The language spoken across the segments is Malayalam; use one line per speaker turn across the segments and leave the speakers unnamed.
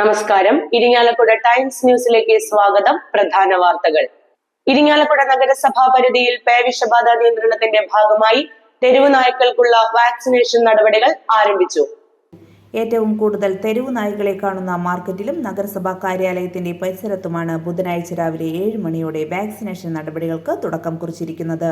നമസ്കാരം. ഇരിങ്ങാലക്കുട ടൈംസ് ന്യൂസിലേക്ക് സ്വാഗതം. പ്രധാന വാർത്തകൾ. ഇരിങ്ങാലക്കുട നഗരസഭാ പരിധിയിൽ പേവിഷബാധ നിയന്ത്രണത്തിന്റെ ഭാഗമായി തെരുവ് നായ്ക്കൾക്കുള്ള വാക്സിനേഷൻ നടപടികൾ ആരംഭിച്ചു.
ഏറ്റവും കൂടുതൽ തെരുവ് നായ്ക്കളെ കാണുന്ന മാർക്കറ്റിലും നഗരസഭാ കാര്യാലയത്തിന്റെ പരിസരത്തുമാണ് ബുധനാഴ്ച രാവിലെ ഏഴ് മണിയോടെ വാക്സിനേഷൻ നടപടികൾക്ക് തുടക്കം കുറിച്ചിരിക്കുന്നത്.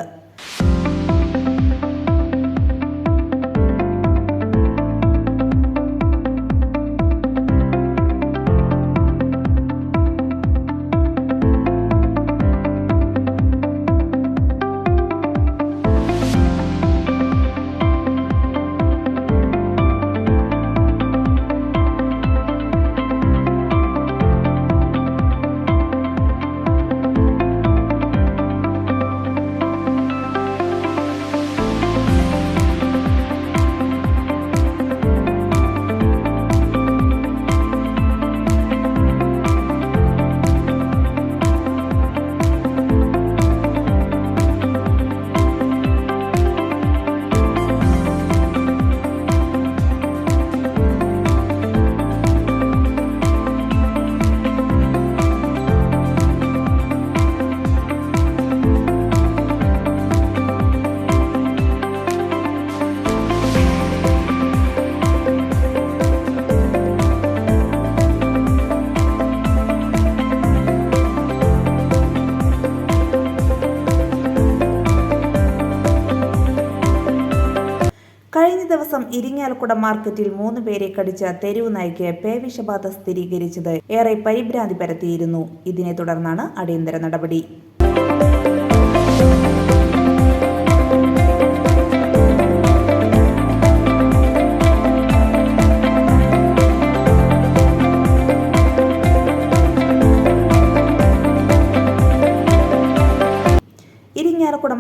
ഇരിങ്ങാലക്കുട മാർക്കറ്റിൽ മൂന്ന് പേരെ കടിച്ച തെരുവു നായ്ക്ക് പേവിഷബാധ സ്ഥിരീകരിച്ചത് ഏറെ പരിഭ്രാന്തി പരത്തിയിരുന്നു. ഇതിനെ തുടർന്നാണ് അടിയന്തര നടപടി.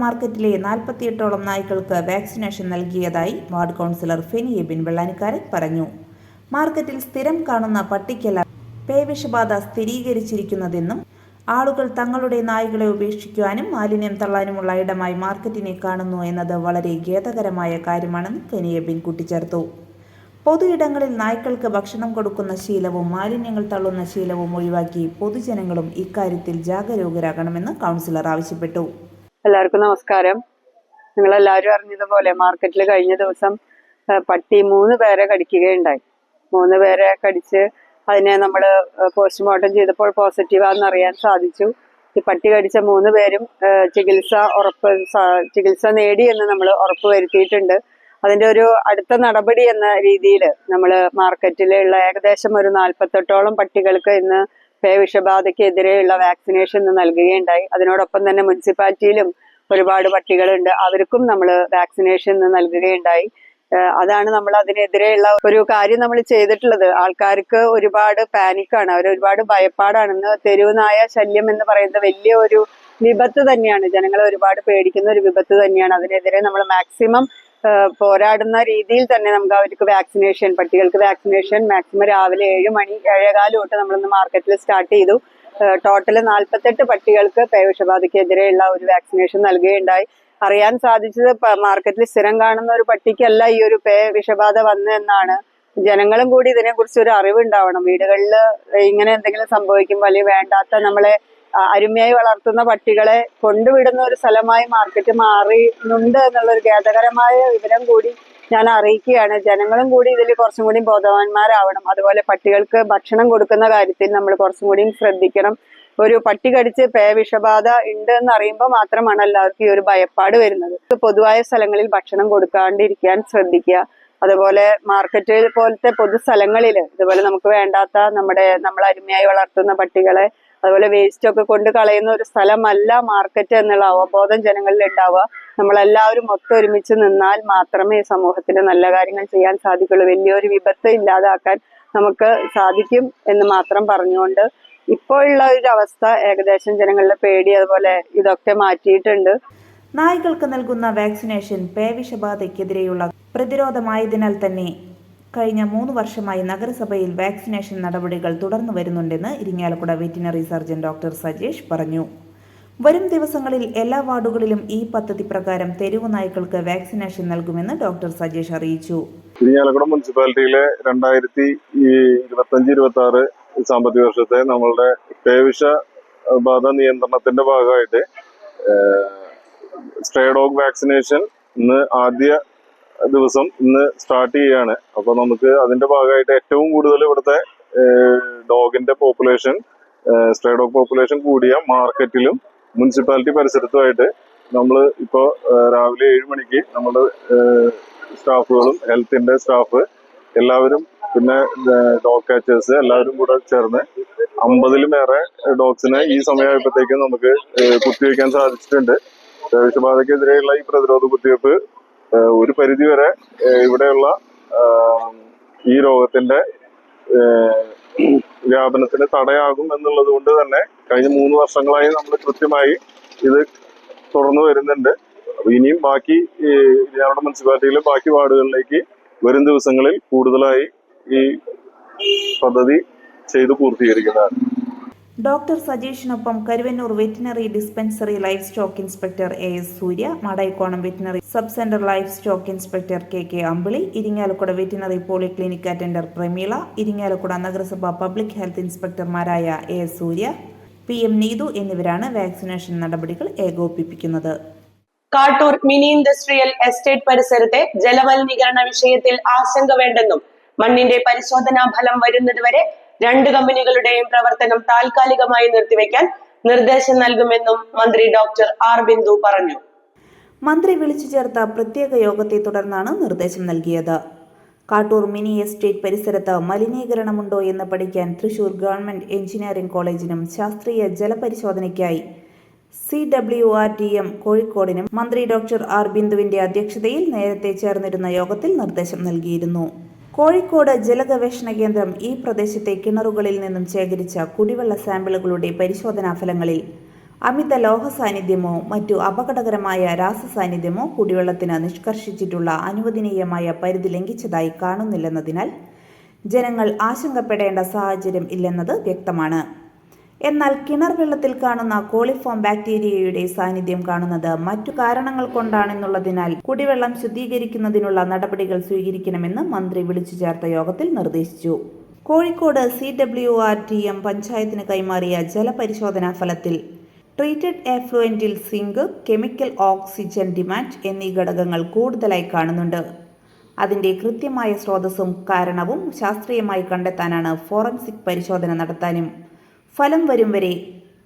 മാർക്കറ്റിലെ നാൽപ്പത്തിയെട്ടോളം നായ്ക്കൾക്ക് വാക്സിനേഷൻ നൽകിയതായി വാർഡ് കൗൺസിലർ ഫെനി എബിൻ വെള്ളാനിക്കാരൻ പറഞ്ഞു. മാർക്കറ്റിൽ സ്ഥിരം കാണുന്ന പട്ടിക്കല പേവിഷബാധ സ്ഥിരീകരിച്ചിരിക്കുന്നതെന്നും ആളുകൾ തങ്ങളുടെ നായ്ക്കളെ ഉപേക്ഷിക്കുവാനും മാലിന്യം തള്ളാനുമുള്ള ഇടമായി മാർക്കറ്റിനെ കാണുന്നു എന്നത് വളരെ ഖേദകരമായ കാര്യമാണെന്ന് ഫെനി എബിൻ കൂട്ടിച്ചേർത്തു. പൊതു ഇടങ്ങളിൽ നായ്ക്കൾക്ക് ഭക്ഷണം കൊടുക്കുന്ന ശീലവും മാലിന്യങ്ങൾ തള്ളുന്ന ശീലവും ഒഴിവാക്കി പൊതുജനങ്ങളും ഇക്കാര്യത്തിൽ ജാഗരൂകരാകണമെന്ന് കൗൺസിലർ ആവശ്യപ്പെട്ടു.
എല്ലാവർക്കും നമസ്കാരം. നിങ്ങൾ എല്ലാവരും അറിഞ്ഞതുപോലെ മാർക്കറ്റിൽ കഴിഞ്ഞ ദിവസം പട്ടി മൂന്ന് പേരെ കടിക്കുകയുണ്ടായി. മൂന്ന് പേരെ കടിച്ച് അതിനെ നമ്മൾ പോസ്റ്റ്മോർട്ടം ചെയ്തപ്പോൾ പോസിറ്റീവാണെന്ന് അറിയാൻ സാധിച്ചു. ഈ പട്ടി കടിച്ച മൂന്ന് പേരും ചികിത്സ ഉറപ്പ് ചികിത്സ നേടി എന്ന് നമ്മൾ ഉറപ്പ് വരുത്തിയിട്ടുണ്ട്. അതിന്റെ ഒരു അടുത്ത നടപടി എന്ന രീതിയിൽ നമ്മൾ മാർക്കറ്റിലുള്ള ഏകദേശം ഒരു നാൽപ്പത്തെട്ടോളം പട്ടികൾക്ക് ഇന്ന് പേവിഷബാധയ്ക്കെതിരെയുള്ള വാക്സിനേഷൻ നൽകുകയുണ്ടായി. അതിനോടൊപ്പം തന്നെ മുനിസിപ്പാലിറ്റിയിലും ഒരുപാട് പട്ടികളുണ്ട്. അവർക്കും നമ്മൾ വാക്സിനേഷൻ നൽകുകയുണ്ടായി. അതാണ് നമ്മൾ അതിനെതിരെയുള്ള ഒരു കാര്യം നമ്മൾ ചെയ്തിട്ടുള്ളത്. ആൾക്കാർക്ക് ഒരുപാട് പാനിക്കാണ്. അവർ ഒരുപാട് ഭയപ്പാടാണ് ഇന്ന് തെരുവ് ശല്യം എന്ന് പറയുന്നത് വലിയ ഒരു വിപത്ത് തന്നെയാണ്. ജനങ്ങളെ ഒരുപാട് പേടിക്കുന്ന ഒരു വിപത്ത് തന്നെയാണ്. അതിനെതിരെ നമ്മൾ മാക്സിമം പോരാടുന്ന രീതിയിൽ തന്നെ നമുക്ക് അവർക്ക് വാക്സിനേഷൻ പട്ടികൾക്ക് വാക്സിനേഷൻ മാക്സിമം രാവിലെ ഏഴ് മണി ഏഴേകാലം തൊട്ട് നമ്മളിന്ന് മാർക്കറ്റിൽ സ്റ്റാർട്ട് ചെയ്തു. ടോട്ടൽ നാൽപ്പത്തെട്ട് പട്ടികൾക്ക് പേവിഷബാധയ്ക്കെതിരെയുള്ള ഒരു വാക്സിനേഷൻ നൽകുകയുണ്ടായി. അറിയാൻ സാധിച്ചത് മാർക്കറ്റിൽ സ്ഥിരം കാണുന്ന ഒരു പട്ടിക്കല്ല ഈ ഒരു പേ വിഷബാധ വന്നതെന്നാണ് ജനങ്ങളും കൂടി ഇതിനെക്കുറിച്ച് ഒരു അറിവുണ്ടാവണം. വീടുകളിൽ ഇങ്ങനെ എന്തെങ്കിലും സംഭവിക്കുമ്പോൾ അല്ലെങ്കിൽ വേണ്ടാത്ത നമ്മളെ അരുമയായി വളർത്തുന്ന പട്ടികളെ കൊണ്ടുവിടുന്ന ഒരു സ്ഥലമായി മാർക്കറ്റ് മാറിയിട്ടുണ്ട് എന്നുള്ളൊരു ഖേദകരമായ വിവരം കൂടി ഞാൻ അറിയിക്കുകയാണ്. ജനങ്ങളും കൂടി ഇതിൽ കുറച്ചും കൂടി ബോധവാന്മാരാവണം. അതുപോലെ പട്ടികൾക്ക് ഭക്ഷണം കൊടുക്കുന്ന കാര്യത്തിൽ നമ്മൾ കുറച്ചും കൂടി ശ്രദ്ധിക്കണം. ഒരു പട്ടി കടിച്ച് പേ വിഷബാധ ഉണ്ട് എന്ന് അറിയുമ്പോൾ മാത്രമാണ് എല്ലാവർക്കും ഈ ഒരു ഭയപ്പാട് വരുന്നത്. പൊതുവായ സ്ഥലങ്ങളിൽ ഭക്ഷണം കൊടുക്കാണ്ടിരിക്കാൻ ശ്രദ്ധിക്കുക. അതുപോലെ മാർക്കറ്റ് പോലത്തെ പൊതുസ്ഥലങ്ങളിൽ ഇതുപോലെ നമുക്ക് വേണ്ടാത്ത നമ്മുടെ നമ്മൾ അരുമയായി വളർത്തുന്ന പട്ടികളെ അതുപോലെ വേസ്റ്റ് ഒക്കെ കൊണ്ട് കളയുന്ന ഒരു സ്ഥലമല്ല മാർക്കറ്റ് എന്നുള്ള അവബോധം ജനങ്ങളിൽ ഉണ്ടാവുക. നമ്മളെല്ലാവരും ഒത്തൊരുമിച്ച് നിന്നാൽ മാത്രമേ സമൂഹത്തിൽ നല്ല കാര്യങ്ങൾ ചെയ്യാൻ സാധിക്കുള്ളൂ. വലിയൊരു വിപത്ത് ഇല്ലാതാക്കാൻ നമുക്ക് സാധിക്കും എന്ന് മാത്രം പറഞ്ഞുകൊണ്ട് ഇപ്പോഴുള്ള ഒരു അവസ്ഥ ഏകദേശം ജനങ്ങളുടെ പേടി അതുപോലെ ഇതൊക്കെ മാറ്റിയിട്ടുണ്ട്.
നായ്ക്കൾക്ക് നൽകുന്ന വാക്സിനേഷൻ പേവിഷബാധയ്ക്കെതിരെയുള്ള പ്രതിരോധമായതിനാൽ തന്നെ കഴിഞ്ഞ മൂന്ന് വർഷമായി നഗരസഭയിൽ വാക്സിനേഷൻ നടപടികൾ തുടർന്നു വരുന്നുണ്ടെന്ന് Irinjalakuda veterinary surgeon doctor Sajesh പറഞ്ഞു. വരും ദിവസങ്ങളിൽ എല്ലാ വാർഡുകളിലും ഈ പദ്ധതി പ്രകാരം തെരുവ് നായ്ക്കൾക്ക് വാക്സിനേഷൻ നൽകുമെന്ന് ഡോക്ടർ സജേഷ് അറിയിച്ചു.
ഇരിങ്ങാലക്കുട മുനിസിപ്പാലിറ്റിയിലെ രണ്ടായിരത്തി ഇരുപത്തഞ്ച് ഇരുപത്തി ആറ് സാമ്പത്തിക വർഷത്തെ നമ്മളുടെ പേവിഷ ബാധ നിയന്ത്രണത്തിന്റെ ഭാഗമായിട്ട് സ്ട്രേ ഡോഗ് വാക്സിനേഷൻ ഇന്ന് ആദ്യ ദിവസം ഇന്ന് സ്റ്റാർട്ട് ചെയ്യാണ്. അപ്പൊ നമുക്ക് അതിന്റെ ഭാഗമായിട്ട് ഏറ്റവും കൂടുതൽ ഇവിടുത്തെ ഡോഗിന്റെ പോപ്പുലേഷൻ സ്ട്രേ ഡോഗ് പോപ്പുലേഷൻ കൂടിയ മാർക്കറ്റിലും മുനിസിപ്പാലിറ്റി പരിസരത്തുമായിട്ട് നമ്മൾ ഇപ്പോൾ രാവിലെ ഏഴ് മണിക്ക് നമ്മുടെ സ്റ്റാഫുകളും ഹെൽത്തിന്റെ സ്റ്റാഫ് എല്ലാവരും പിന്നെ ഡോഗ് കാച്ചേഴ്സ് എല്ലാവരും കൂടെ ചേർന്ന് അമ്പതിലുമേറെ ഡോഗ്സിനെ ഈ സമയമായപ്പോഴത്തേക്കും നമുക്ക് കുത്തിവെക്കാൻ സാധിച്ചിട്ടുണ്ട്. വിഷബാധയ്ക്കെതിരെയുള്ള ഈ പ്രതിരോധ കുത്തിവെപ്പ് ഒരു പരിധിവരെ ഇവിടെയുള്ള ഈ രോഗത്തിന്റെ വ്യാപനത്തിന് തടയാകും എന്നുള്ളത് കൊണ്ട് തന്നെ കഴിഞ്ഞ മൂന്ന് വർഷങ്ങളായി നമ്മൾ കൃത്യമായി ഇത് തുറന്നു വരുന്നുണ്ട്. ഇനിയും ബാക്കി ഞങ്ങളുടെ മുനിസിപ്പാലിറ്റിയിലെ ബാക്കി വാർഡുകളിലേക്ക് വരും ദിവസങ്ങളിൽ കൂടുതലായി ഈ പദ്ധതി ചെയ്തു പൂർത്തീകരിക്കുന്നതാണ്.
Doctor സജീഷിനൊപ്പം Karuvannur veterinary dispensary livestock inspector A S Surya Madayikonam veterinary sub centre livestock inspector K K Ambili Irinjalakuda veterinary polyclinic attender Pramila Irinjalakuda നഗരസഭ public health ഇൻസ്പെക്ടർമാരായ A S Surya P M Neethu എന്നിവരാണ് വാക്സിനേഷൻ നടപടികൾ ഏകോപിപ്പിക്കുന്നത്.
കാട്ടൂർ മിനി ഇൻഡസ്ട്രിയൽ എസ്റ്റേറ്റ് പരിസരത്തെ ജലമലിനീകരണ വിഷയത്തിൽ ആശങ്ക വേണ്ടെന്നും മണ്ണിന്റെ പരിശോധനാ ഫലം വരുന്നതുവരെ രണ്ട് കമ്പനികളുടെയും പ്രവർത്തനം താൽക്കാലികമായി നിർത്തിവെക്കാൻ നിർദ്ദേശം നൽകുമെന്നും മന്ത്രി ഡോക്ടർ ആർ ബിന്ദു പറഞ്ഞു.
മന്ത്രി വിളിച്ചു ചേർത്ത പ്രത്യേക യോഗത്തെ തുടർന്നാണ് നിർദ്ദേശം നൽകിയത്. കാട്ടൂർ മിനി എസ്റ്റേറ്റ് പരിസരത്ത് മലിനീകരണമുണ്ടോ എന്ന് പഠിക്കാൻ തൃശൂർ ഗവൺമെന്റ് എഞ്ചിനീയറിംഗ് കോളേജിനും ശാസ്ത്രീയ ജലപരിശോധനയ്ക്കായി C W R T M കോഴിക്കോടിനും മന്ത്രി ഡോക്ടർ ആർ ബിന്ദുവിന്റെ അധ്യക്ഷതയിൽ നേരത്തെ ചേർന്നിരുന്ന യോഗത്തിൽ നിർദ്ദേശം നൽകിയിരുന്നു. കോഴിക്കോട് ജലഗവേഷണ കേന്ദ്രം ഈ പ്രദേശത്തെ കിണറുകളിൽ നിന്നും ശേഖരിച്ച കുടിവെള്ള സാമ്പിളുകളുടെ പരിശോധനാ ഫലങ്ങളിൽ അമിത ലോഹ സാന്നിധ്യമോ മറ്റു അപകടകരമായ രാസസാന്നിധ്യമോ കുടിവെള്ളത്തിന് നിഷ്കർഷിച്ചിട്ടുള്ള അനുവദനീയമായ പരിധി ലംഘിച്ചതായി കാണുന്നില്ലെന്നതിനാൽ ജനങ്ങൾ ആശങ്കപ്പെടേണ്ട സാഹചര്യം ഇല്ലെന്നത് വ്യക്തമാണ്. എന്നാൽ കിണർ വെള്ളത്തിൽ കാണുന്ന കോളിഫോം ബാക്ടീരിയയുടെ സാന്നിധ്യം കാണുന്നത് മറ്റു കാരണങ്ങൾ കൊണ്ടാണെന്നുള്ളതിനാൽ കുടിവെള്ളം ശുദ്ധീകരിക്കുന്നതിനുള്ള നടപടികൾ സ്വീകരിക്കണമെന്ന് മന്ത്രി വിളിച്ചു ചേർത്ത യോഗത്തിൽ നിർദ്ദേശിച്ചു. Kozhikode C W R T M പഞ്ചായത്തിന് കൈമാറിയ ജലപരിശോധനാ ഫലത്തിൽ ട്രീറ്റഡ് എഫ്ലുവന്റിൽ സിങ്ക് കെമിക്കൽ ഓക്സിജൻ ഡിമാൻഡ് എന്നീ ഘടകങ്ങൾ കൂടുതലായി കാണുന്നുണ്ട്. അതിന്റെ കൃത്യമായ സ്രോതസ്സും കാരണവും ശാസ്ത്രീയമായി കണ്ടെത്താനാണ് ഫോറൻസിക് പരിശോധന നടത്താനും ഫലം വരും വരെ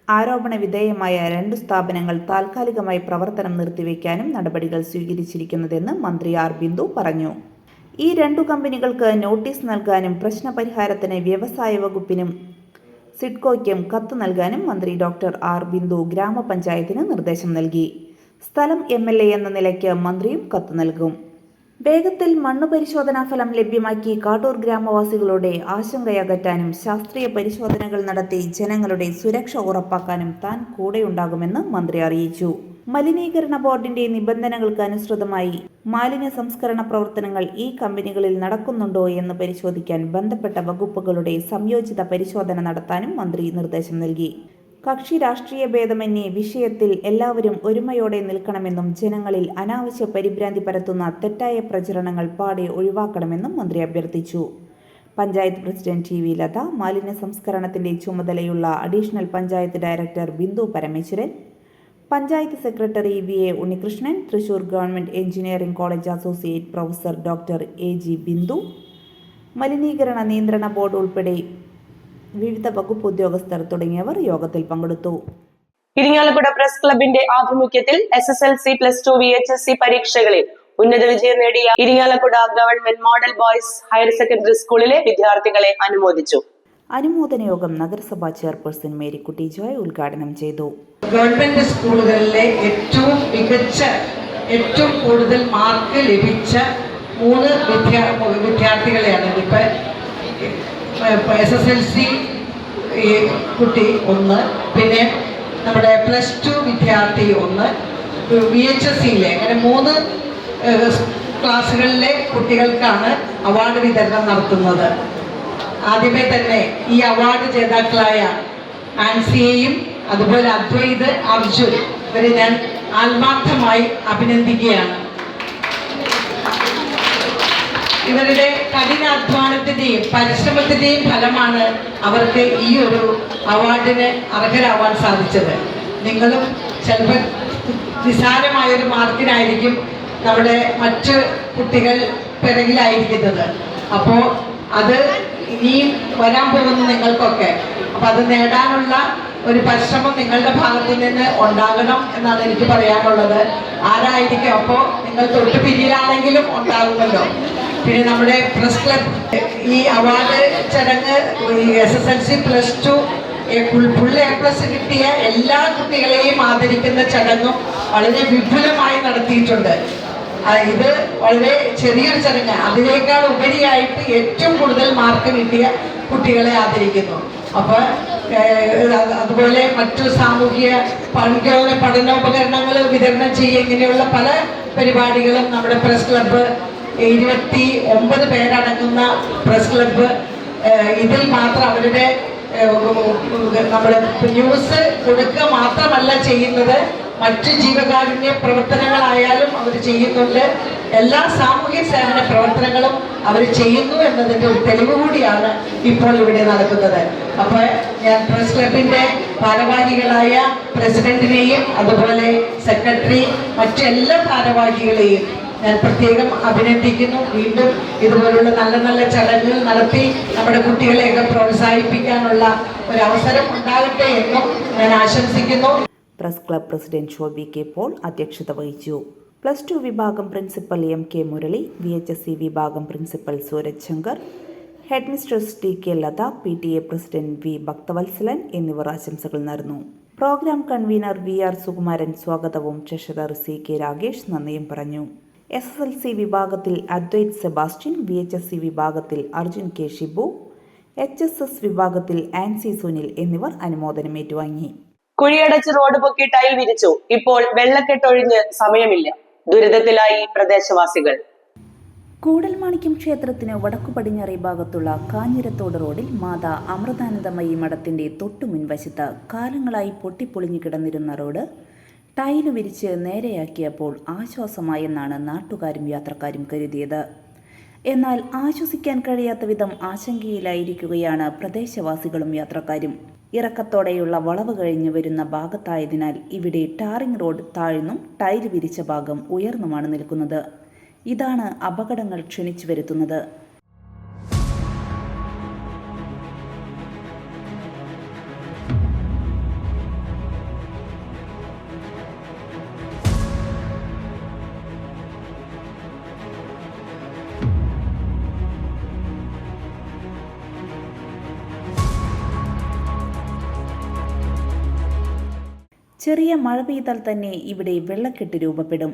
ആരോപണ വിധേയമായ രണ്ട് സ്ഥാപനങ്ങൾ താൽക്കാലികമായി പ്രവർത്തനം നിർത്തിവെക്കാനും നടപടികൾ സ്വീകരിച്ചിരിക്കുന്നതെന്ന് മന്ത്രി ആർ ബിന്ദു പറഞ്ഞു. ഈ രണ്ടു കമ്പനികൾക്ക് നോട്ടീസ് നൽകാനും പ്രശ്നപരിഹാരത്തിന് വ്യവസായ വകുപ്പിനും സിഡ്കോയ്ക്കും കത്ത് നൽകാനും മന്ത്രി ഡോക്ടർ ആർ ബിന്ദു ഗ്രാമപഞ്ചായത്തിന് നിർദ്ദേശം നൽകി. സ്ഥലം എം എന്ന നിലയ്ക്ക് മന്ത്രിയും കത്ത് നൽകും. വേഗത്തിൽ മണ്ണു പരിശോധനാ ഫലം ലഭ്യമാക്കി കാട്ടൂർ ഗ്രാമവാസികളുടെ ആശങ്കയകറ്റാനും ശാസ്ത്രീയ പരിശോധനകൾ നടത്തി ജനങ്ങളുടെ സുരക്ഷ ഉറപ്പാക്കാനും താൻ കൂടെയുണ്ടാകുമെന്ന് മന്ത്രി അറിയിച്ചു. മലിനീകരണ ബോർഡിന്റെ നിബന്ധനകൾക്ക് അനുസൃതമായി മാലിന്യ സംസ്കരണ പ്രവർത്തനങ്ങൾ ഈ കമ്പനികളിൽ നടക്കുന്നുണ്ടോ എന്ന് പരിശോധിക്കാൻ ബന്ധപ്പെട്ട വകുപ്പുകളുടെ സംയോജിത പരിശോധന നടത്താനും മന്ത്രി നിർദ്ദേശം നൽകി. കക്ഷി രാഷ്ട്രീയ ഭേദമന്യേ വിഷയത്തിൽ എല്ലാവരും ഒരുമയോടെ നിൽക്കണമെന്നും ജനങ്ങളിൽ അനാവശ്യ പരിഭ്രാന്തി പരത്തുന്ന തെറ്റായ പ്രചരണങ്ങൾ പാടെ ഒഴിവാക്കണമെന്നും മന്ത്രി അഭ്യർത്ഥിച്ചു. Panchayat president T V Latha മാലിന്യ സംസ്കരണത്തിന്റെ ചുമതലയുള്ള additional panchayat director Bindu Parameswaran panchayat secretary V A Unnikrishnan Thrissur government engineering college associate professor doctor A G Bindu മലിനീകരണ നിയന്ത്രണ ബോർഡ് ഉൾപ്പെടെ വിവിധ വകുപ്പ് ഉദ്യോഗസ്ഥർ തുടങ്ങിയവർ യോഗത്തിൽ പങ്കെടുത്തു.
ഇരിങ്ങാലക്കുട പ്രസ് ക്ലബിന്റെ ആഭിമുഖ്യത്തിൽ S S L C plus two V H S C പരീക്ഷകളിൽ ഉന്നത വിജയം നേടിയ Irinjalakuda government model boys higher secondary സ്കൂളിലെ വിദ്യാർത്ഥികളെ അനുമോദിച്ചു.
അനുമോദന യോഗം നഗരസഭാ ചെയർപേഴ്സൺ മേരിക്കുട്ടി ജോയ് ഉദ്ഘാടനം ചെയ്തു.
ഗവൺമെന്റ് സ്കൂളുകളിലെ ഏറ്റവും മികച്ച ഏറ്റവും കൂടുതൽ മാർക്ക് ലഭിച്ച മൂന്ന് വിദ്യാ വിദ്യാർത്ഥികളെയാണ് ഇതിപ്പോൾ എസ് എസ് എൽ സി കുട്ടി ഒന്ന് പിന്നെ നമ്മുടെ പ്ലസ് ടു വിദ്യാർത്ഥി ഒന്ന് വി എച്ച് എസ് സിയിലെ അങ്ങനെ മൂന്ന് ക്ലാസ്സുകളിലെ കുട്ടികൾക്കാണ് അവാർഡ് വിതരണം നടത്തുന്നത്. ആദ്യമേ തന്നെ ഈ അവാർഡ് ജേതാക്കളായ ആൻസിയെയും അതുപോലെ അദ്വൈത് അർജുൻ ഇവരെ ഞാൻ ആത്മാർത്ഥമായി അഭിനന്ദിക്കുകയാണ്. ഇവരുടെ കഠിനാധ്വാനത്തിന്റെയും പരിശ്രമത്തിന്റെയും ഫലമാണ് അവർക്ക് ഈ ഒരു അവാർഡിന് അർഹരാവാൻ സാധിച്ചത്. നിങ്ങളും ചിലപ്പോൾ നിസാരമായൊരു മാർക്കിനായിരിക്കും നമ്മുടെ മറ്റ് കുട്ടികൾ പിറകിലായിരിക്കുന്നത്. അപ്പോൾ അത് ഇനിയും വരാൻ പോകുന്നു നിങ്ങൾക്കൊക്കെ. അപ്പൊ അത് നേടാനുള്ള ഒരു പരിശ്രമം നിങ്ങളുടെ ഭാഗത്തു നിന്ന് ഉണ്ടാകണം എന്നാണ് എനിക്ക് പറയാനുള്ളത്. ആരായിരിക്കും? അപ്പോൾ നിങ്ങൾ തൊട്ട് പിന്നിലാണെങ്കിലും ഉണ്ടാകുമല്ലോ. പിന്നെ നമ്മുടെ പ്രസ് ക്ലബ്. ഈ അവാർഡ് ചടങ്ങ് S S L C plus two full A plus കിട്ടിയ എല്ലാ കുട്ടികളെയും ആദരിക്കുന്ന ചടങ്ങും വളരെ വിപുലമായി നടത്തിയിട്ടുണ്ട്. ഇത് വളരെ ചെറിയൊരു ചടങ്ങ്. അതിനേക്കാൾ ഉപരിയായിട്ട് ഏറ്റവും കൂടുതൽ മാർക്ക് കിട്ടിയ കുട്ടികളെ ആദരിക്കുന്നു. അപ്പൊ അതുപോലെ മറ്റു സാമൂഹിക പഠന പഠനോപകരണങ്ങൾ വിതരണം ചെയ്യുക ഇങ്ങനെയുള്ള പല പരിപാടികളും നമ്മുടെ പ്രസ് ക്ലബ്ബ് ഇരുപത്തി ഒമ്പത് പേരടങ്ങുന്ന പ്രസ് ക്ലബ്ബ് ഇതിൽ മാത്രം അവരുടെ നമ്മൾ ന്യൂസ് കൊടുക്കുക മാത്രമല്ല ചെയ്യുന്നത്. മറ്റ് ജീവകാരുണ്യ പ്രവർത്തനങ്ങളായാലും അവർ ചെയ്യുന്നുണ്ട്. എല്ലാ സാമൂഹ്യ സേവന പ്രവർത്തനങ്ങളും അവർ ചെയ്യുന്നു എന്നതിന്റെ ഒരു തെളിവ് കൂടിയാണ് ഇപ്പോൾ ഇവിടെ നടക്കുന്നത്. അപ്പോൾ ഞാൻ പ്രസ് ക്ലബിന്റെ ഭാരവാഹികളായ പ്രസിഡന്റിനെയും അതുപോലെ സെക്രട്ടറി മറ്റെല്ലാ ഭാരവാഹികളെയും ഞാൻ പ്രത്യേകം അഭിനന്ദിക്കുന്നു. വീണ്ടും ഇതുപോലുള്ള നല്ല നല്ല ചടങ്ങുകൾ നടത്തി നമ്മുടെ കുട്ടികളെയൊക്കെ പ്രോത്സാഹിപ്പിക്കാനുള്ള ഒരു അവസരം ഉണ്ടാകട്ടെ എന്നും ഞാൻ ആശംസിക്കുന്നു.
Press club president Shobi K Paul അധ്യക്ഷത വഹിച്ചു. പ്ലസ് ടു വിഭാഗം principal M K Murali V H S C വിഭാഗം principal Sooraj Shankar head mistress T K Latha P T A president V Bhakthavatsalan എന്നിവർ ആശംസകൾ നേർന്നു. Programme convener V R Sukumaran സ്വാഗതവും ട്രഷറർ സി കെ രാഗേഷ് നന്ദിയും പറഞ്ഞു. എസ് എസ് എൽ സി വിഭാഗത്തിൽ Advaith Sebastian V H S C വിഭാഗത്തിൽ Arjun K. Shibu H S S വിഭാഗത്തിൽ ആൻസി സുനിൽ എന്നിവർ അനുമോദനം ഏറ്റുവാങ്ങി
കുഴിയടച്ച് റോഡ് പൊക്കി ടൈൽ വിരിച്ചു. ഇപ്പോൾ വെള്ളക്കെട്ടൊഴിഞ്ഞ് സമയമില്ല. ദുരിതത്തിലായി പ്രദേശവാസികൾ.
കൂടൽമാണിക്യം ക്ഷേത്രത്തിന് വടക്കു പടിഞ്ഞാറി ഭാഗത്തുള്ള കാഞ്ഞിരത്തോട് റോഡിൽ മാതാ അമൃതാനന്ദമയി മഠത്തിന്റെ തൊട്ടു മുൻവശത്ത് കാലങ്ങളായി പൊട്ടിപ്പൊളിഞ്ഞു കിടന്നിരുന്ന റോഡ് ടൈൽ വിരിച്ച് നേരെയാക്കിയപ്പോൾ ആശ്വാസമായെന്നാണ് നാട്ടുകാരും യാത്രക്കാരും കരുതിയത്. എന്നാൽ ആശ്വസിക്കാൻ കഴിയാത്ത വിധം ആശങ്കയിലായിരിക്കുകയാണ് പ്രദേശവാസികളും യാത്രക്കാരും. ഇറക്കത്തോടെയുള്ള വളവ് കഴിഞ്ഞു വരുന്ന ഭാഗത്തായതിനാൽ ഇവിടെ ടാറിംഗ് റോഡ് താഴ്ന്നും ടൈൽ വിരിച്ച ഭാഗം ഉയർന്നുമാണ് നിൽക്കുന്നത്. ഇതാണ് അപകടങ്ങൾ ക്ഷണിച്ചു വരുത്തുന്നത്. ചെറിയ മഴ പെയ്താൽ തന്നെ ഇവിടെ വെള്ളക്കെട്ട് രൂപപ്പെടും.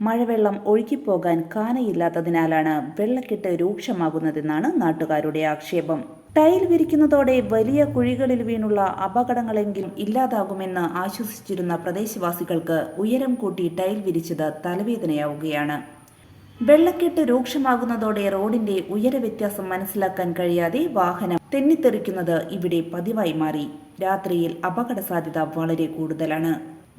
മഴവെള്ളം ഒഴുകിപ്പോകാൻ കാനയില്ലാത്തതിനാലാണ് വെള്ളക്കെട്ട് രൂക്ഷമാകുന്നതെന്നാണ് നാട്ടുകാരുടെ ആക്ഷേപം. ടൈൽ വിരിക്കുന്നതോടെ വലിയ കുഴികളിൽ വീണുള്ള അപകടങ്ങളെങ്കിലും ഇല്ലാതാകുമെന്ന് ആശ്വസിച്ചിരുന്ന പ്രദേശവാസികൾക്ക് ഉയരം കൂട്ടി ടൈൽ വിരിച്ചത് തലവേദനയാവുകയാണ്. വെള്ളക്കെട്ട് രൂക്ഷമാകുന്നതോടെ റോഡിന്റെ ഉയര വ്യത്യാസം മനസ്സിലാക്കാൻ കഴിയാതെ വാഹനം തെന്നിത്തെറിക്കുന്നത് ഇവിടെ പതിവായി മാറി. രാത്രിയിൽ അപകട സാധ്യത വളരെ കൂടുതലാണ്.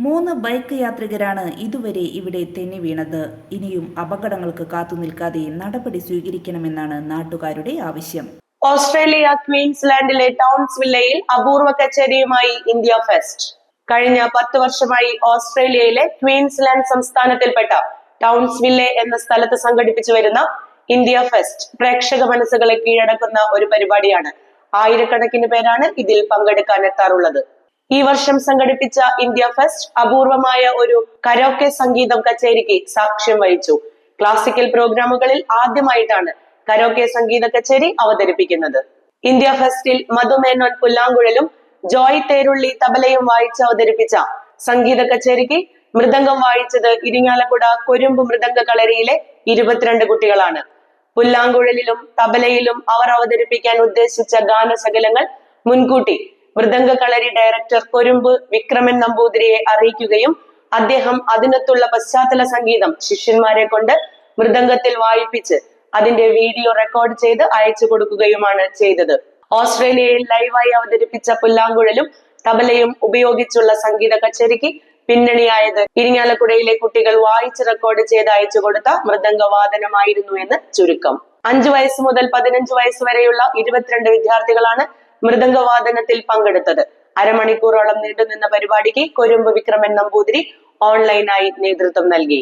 മൂന്ന് ബൈക്ക് യാത്രികരാണ് ഇതുവരെ ഇവിടെ തെന്നി വീണത്. ഇനിയും അപകടങ്ങൾക്ക് കാത്തുനിൽക്കാതെ നടപടി സ്വീകരിക്കണമെന്നാണ് നാട്ടുകാരുടെ ആവശ്യം.
ഓസ്ട്രേലിയ ക്വീൻസ്ലാൻഡിലെ ടൗൺസ് വില്ലയിൽ അപൂർവ കച്ചേരിയുമായി ഇന്ത്യ ഫെസ്റ്റ്. കഴിഞ്ഞ പത്ത് വർഷമായി ഓസ്ട്രേലിയയിലെ ക്വീൻസ്ലാൻഡ് സംസ്ഥാനത്തിൽപ്പെട്ട ടൗൺസ് വില്ലെ എന്ന സ്ഥലത്ത് സംഘടിപ്പിച്ചു വരുന്ന ഇന്ത്യ ഫെസ്റ്റ്. പ്രേക്ഷക മനസ്സുകളെ കീഴടക്കുന്ന ഒരു പരിപാടിയാണ്. ആയിരക്കണക്കിന് പേരാണ് ഇതിൽ പങ്കെടുക്കാൻ എത്താറുള്ളത് ഈ വർഷം സംഘടിപ്പിച്ച ഇന്ത്യ ഫെസ്റ്റ് അപൂർവമായ ഒരു കരോക്കെ സംഗീതം കച്ചേരിക്ക് സാക്ഷ്യം വഹിച്ചു. ക്ലാസിക്കൽ പ്രോഗ്രാമുകളിൽ ആദ്യമായിട്ടാണ് കരോക്കെ സംഗീത കച്ചേരി അവതരിപ്പിക്കുന്നത്. ഇന്ത്യ ഫെസ്റ്റിൽ മധുമേനോൻ പുല്ലാങ്കുഴലും ജോയ് തേരുള്ളി തബലയും വായിച്ച് അവതരിപ്പിച്ച സംഗീത കച്ചേരിക്ക് മൃദംഗം വായിച്ചത് ഇരിങ്ങാലക്കുട കൊരുമ്പ് മൃദംഗ കളരിയിലെ ഇരുപത്തിരണ്ട് കുട്ടികളാണ്. പുല്ലാങ്കുഴലിലും തബലയിലും അവർ അവതരിപ്പിക്കാൻ ഉദ്ദേശിച്ച ഗാനശകലങ്ങൾ മുൻകൂട്ടി. മൃദംഗ കളരി ഡയറക്ടർ കൊരുമ്പ് വിക്രമൻ നമ്പൂതിരിയെ അറിയിക്കുകയും അദ്ദേഹം അതിനത്തുള്ള പശ്ചാത്തല സംഗീതം ശിഷ്യന്മാരെ കൊണ്ട് മൃദംഗത്തിൽ വായിപ്പിച്ച് അതിന്റെ വീഡിയോ റെക്കോർഡ് ചെയ്ത് അയച്ചു കൊടുക്കുകയുമാണ് ചെയ്തത്. ഓസ്ട്രേലിയയിൽ ലൈവായി അവതരിപ്പിച്ച പുല്ലാങ്കുഴലും തബലയും ഉപയോഗിച്ചുള്ള സംഗീത കച്ചേരിക്ക് പിന്നണിയായത്. ഇരിങ്ങാലക്കുടയിലെ കുട്ടികൾ വായിച്ച് റെക്കോർഡ് ചെയ്ത് അയച്ചു കൊടുത്ത മൃദംഗവാദനമായിരുന്നു എന്ന് ചുരുക്കം. അഞ്ചു വയസ്സ് മുതൽ പതിനഞ്ച് വയസ്സ് വരെയുള്ള ഇരുപത്തിരണ്ട് വിദ്യാർത്ഥികളാണ് മൃദംഗവാദനത്തിൽ പങ്കെടുത്തത്. അരമണിക്കൂറോളം നീണ്ടുനിന്ന പരിപാടിക്ക് കൊരുമ്പ് വിക്രമൻ നമ്പൂതിരി ഓൺലൈനായി നേതൃത്വം നൽകി.